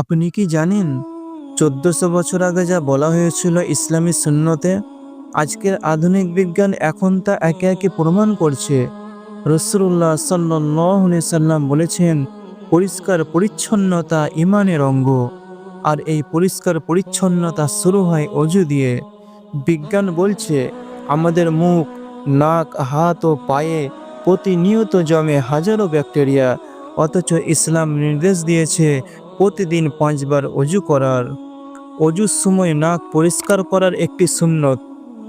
আপনি কি জানেন, চোদ্দশো বছর আগে যা বলা হয়েছিল ইসলামী সুন্নতে, আজকের আধুনিক বিজ্ঞান এখন তা একে একে প্রমাণ করছে। রসুল্লাহ সাল্লাহ সাল্লাম বলেছেন, পরিষ্কার পরিচ্ছন্নতা ইমানের অঙ্গ। আর এই পরিষ্কার পরিচ্ছন্নতা শুরু হয় অজু দিয়ে। বিজ্ঞান বলছে, আমাদের মুখ, নাক, হাত ও পায়ে প্রতিনিয়ত জমে হাজারো ব্যাকটেরিয়া, অথচ ইসলাম নির্দেশ দিয়েছে প্রতিদিন পাঁচবার অজু করার। অজুর সময় নাক পরিষ্কার করার একটি সুন্নত।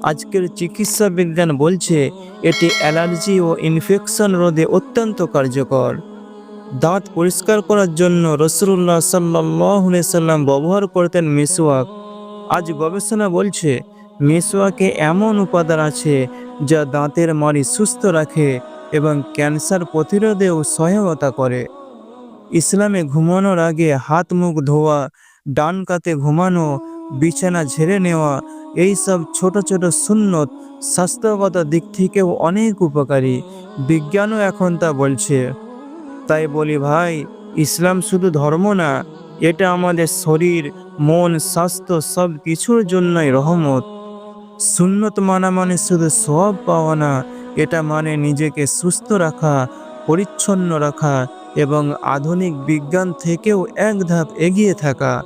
আজকের চিকিৎসা বিজ্ঞান বলছে, এটি অ্যালার্জি ও ইনফেকশন রোধে অত্যন্ত কার্যকর। দাঁত পরিষ্কার করার জন্য রসুল্লাহ সাল্লাহ সাল্লাম ব্যবহার করতেন মিসওয়াক। আজ গবেষণা বলছে, মিসওয়াকে এমন উপাদান আছে যা দাঁতের মাড়ি সুস্থ রাখে এবং ক্যান্সার প্রতিরোধেও সহায়তা করে। ইসলামে ঘুমানোর আগে হাত মুখ ধোয়া, ডান কাতে ঘুমানো, বিছানা ঝেড়ে নেওয়া এই সব ছোট ছোট সুন্নত স্বাস্থ্যগত দিক থেকেও অনেক উপকারী। বিজ্ঞানও এখন তা বলছে। তাই বলি ভাই, ইসলাম শুধু ধর্ম না, এটা আমাদের শরীর, মন, স্বাস্থ্য সব কিছুর জন্যই রহমত। সুন্নত মানা মানে শুধু সব পাওয়া না, এটা মানে নিজেকে সুস্থ রাখা, পরিচ্ছন্ন রাখা এবং আধুনিক বিজ্ঞান থেকেও এক ধাপ এগিয়ে থাকা।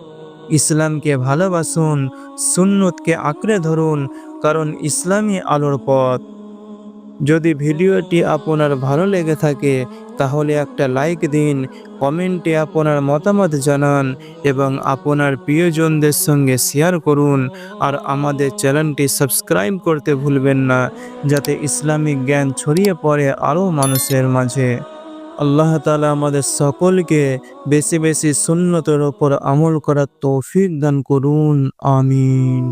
ইসলামকে ভালোবাসুন, সুন্নতকে আঁকড়ে ধরুন, কারণ ইসলামই আলোর পথ। যদি ভিডিওটি আপনার ভালো লেগে থাকে, তাহলে একটা লাইক দিন, কমেন্টে আপনার মতামত জানান এবং আপনার প্রিয়জনদের সঙ্গে শেয়ার করুন। আর আমাদের চ্যানেলটি সাবস্ক্রাইব করতে ভুলবেন না, যাতে ইসলামিক জ্ঞান ছড়িয়ে পড়ে আরও মানুষের মাঝে। আল্লাহ তালা আমাদের সকলকে বেশি বেশি সুন্নতের ওপর আমল করার তৌফিক দান করুন আমিন।